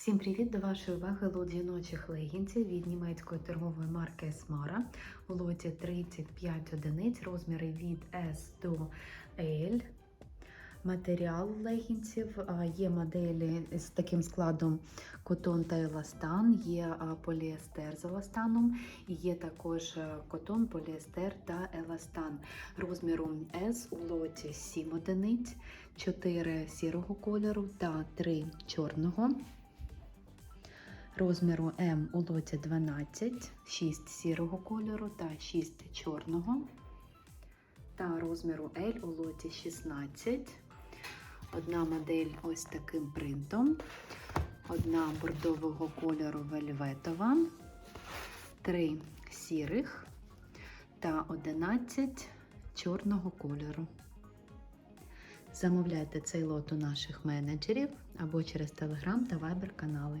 Всім привіт! До вашої уваги лот жіночих легінців від німецької торгової марки Esmara у лоті 35 одиниць, розміри від S до L. Матеріал легінців є моделі з таким складом котон та еластан, є поліестер з еластаном, і є також котон, поліестер та еластан. Розміром S у лоті 7 одиниць, 4 сірого кольору та 3 чорного. Розміру М у лоті 12, 6 сірого кольору та 6 чорного. Та розміру L у лоті 16. Одна модель ось таким принтом, одна бордового кольору вельветова, три сірих та 11 чорного кольору. Замовляйте цей лот у наших менеджерів або через Telegram та Viber канали.